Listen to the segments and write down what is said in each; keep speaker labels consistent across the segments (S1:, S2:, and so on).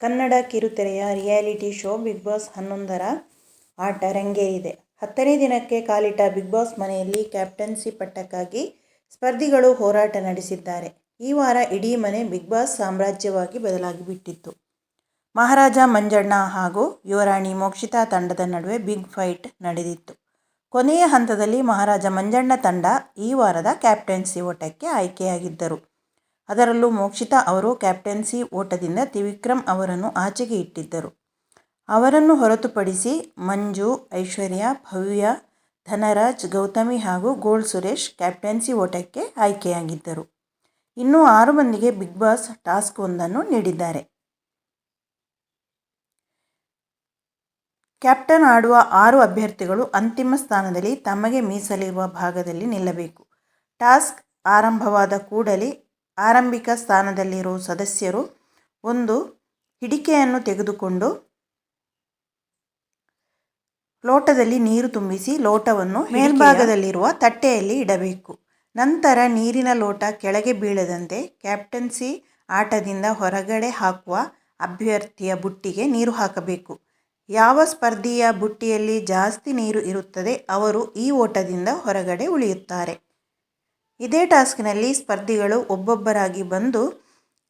S1: ಕನ್ನಡ ಕಿರುತೆರೆಯ reality show Bigg Boss ಹನ್ನೊಂದರ ಆಟ ರಂಗೇರಿದೆ. ಹತ್ತನೇ ದಿನಕ್ಕೆ ಕಾಲಿಟ್ಟ ಬಿಗ್ ಬಾಸ್ ಮನೆಯಲ್ಲಿ ಕ್ಯಾಪ್ಟನ್ಸಿ ಪಟ್ಟಕ್ಕಾಗಿ ಸ್ಪರ್ಧಿಗಳು ಹೋರಾಟ ನಡೆಸಿದ್ದಾರೆ. ಈ ವಾರ ಇಡೀ ಮನೆ ಬಿಗ್ ಬಾಸ್ ಸಾಮ್ರಾಜ್ಯವಾಗಿ ಬದಲಾಗಿಬಿಟ್ಟಿತ್ತು. ಮಹಾರಾಜ ಮಂಜಣ್ಣ ಹಾಗೂ ಯುವರಾಣಿ ಮೋಕ್ಷಿತಾ ತಂಡದ ನಡುವೆ ಬಿಗ್ ಫೈಟ್ ನಡೆದಿತ್ತು. ಕೊನೆಯ ಹಂತದಲ್ಲಿ ಮಹಾರಾಜ ಮಂಜಣ್ಣ ತಂಡ ಈ ವಾರದ ಕ್ಯಾಪ್ಟನ್ಸಿ ಓಟಕ್ಕೆ ಆಯ್ಕೆಯಾಗಿದ್ದರು. ಅದರಲ್ಲೂ ಮೋಕ್ಷಿತಾ ಅವರು ಕ್ಯಾಪ್ಟನ್ಸಿ ಓಟದಿಂದ ತ್ರಿವಿಕ್ರಮ್ ಅವರನ್ನು ಆಚೆಗೆ ಇಟ್ಟಿದ್ದರು. ಅವರನ್ನು ಹೊರತುಪಡಿಸಿ ಮಂಜು, ಐಶ್ವರ್ಯ, ಭವ್ಯ, ಧನರಾಜ್, ಗೌತಮಿ ಹಾಗೂ ಗೋಲ್ಡ್ ಸುರೇಶ್ ಕ್ಯಾಪ್ಟನ್ಸಿ ಓಟಕ್ಕೆ ಆಯ್ಕೆಯಾಗಿದ್ದರು. ಇನ್ನೂ ಆರು ಮಂದಿಗೆ ಬಿಗ್ ಬಾಸ್ ಟಾಸ್ಕ್ ಒಂದನ್ನು ನೀಡಿದ್ದಾರೆ. ಕ್ಯಾಪ್ಟನ್ ಆಡುವ ಆರು ಅಭ್ಯರ್ಥಿಗಳು ಅಂತಿಮ ಸ್ಥಾನದಲ್ಲಿ ತಮಗೆ ಮೀಸಲಿರುವ ಭಾಗದಲ್ಲಿ ನಿಲ್ಲಬೇಕು. ಟಾಸ್ಕ್ ಆರಂಭವಾದ ಕೂಡಲೇ ಆರಂಭಿಕ ಸ್ಥಾನದಲ್ಲಿರುವ ಸದಸ್ಯರು ಒಂದು ಹಿಡಿಕೆಯನ್ನು ತೆಗೆದುಕೊಂಡು ಲೋಟದಲ್ಲಿ ನೀರು ತುಂಬಿಸಿ ಲೋಟವನ್ನು ಮೇಲ್ಭಾಗದಲ್ಲಿರುವ ತಟ್ಟೆಯಲ್ಲಿ ಇಡಬೇಕು. ನಂತರ ನೀರಿನ ಲೋಟ ಕೆಳಗೆ ಬೀಳದಂತೆ ಕ್ಯಾಪ್ಟನ್ಸಿ ಆಟದಿಂದ ಹೊರಗಡೆ ಹಾಕುವ ಅಭ್ಯರ್ಥಿಯ ಬುಟ್ಟಿಗೆ ನೀರು ಹಾಕಬೇಕು. ಯಾವ ಸ್ಪರ್ಧಿಯ ಬುಟ್ಟಿಯಲ್ಲಿ ಜಾಸ್ತಿ ನೀರು ಇರುತ್ತದೆ ಅವರು ಈ ಓಟದಿಂದ ಹೊರಗಡೆ ಉಳಿಯುತ್ತಾರೆ. ಇದೇ ಟಾಸ್ಕ್ನಲ್ಲಿ ಸ್ಪರ್ಧಿಗಳು ಒಬ್ಬೊಬ್ಬರಾಗಿ ಬಂದು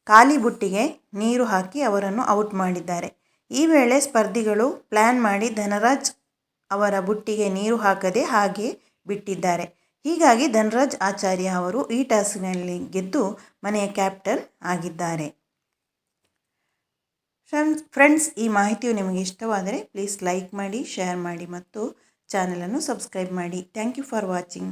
S1: ಖಾಲಿ ಬುಟ್ಟಿಗೆ ನೀರು ಹಾಕಿ ಅವರನ್ನು ಔಟ್ ಮಾಡಿದ್ದಾರೆ. ಈ ವೇಳೆ ಸ್ಪರ್ಧಿಗಳು ಪ್ಲ್ಯಾನ್ ಮಾಡಿ ಧನರಾಜ್ ಅವರ ಬುಟ್ಟಿಗೆ ನೀರು ಹಾಕದೆ ಹಾಗೆ ಬಿಟ್ಟಿದ್ದಾರೆ. ಹೀಗಾಗಿ ಧನರಾಜ್ ಆಚಾರ್ಯ ಅವರು ಈ ಟಾಸ್ಕ್ನಲ್ಲಿ ಗೆದ್ದು ಮನೆಯ ಕ್ಯಾಪ್ಟನ್ ಆಗಿದ್ದಾರೆ. ಫ್ರೆಂಡ್ಸ್ ಈ ಮಾಹಿತಿಯು ನಿಮಗೆ ಇಷ್ಟವಾದರೆ ಪ್ಲೀಸ್ ಲೈಕ್ ಮಾಡಿ, ಶೇರ್ ಮಾಡಿ ಮತ್ತು ಚಾನಲನ್ನು ಸಬ್ಸ್ಕ್ರೈಬ್ ಮಾಡಿ. Thank you for watching.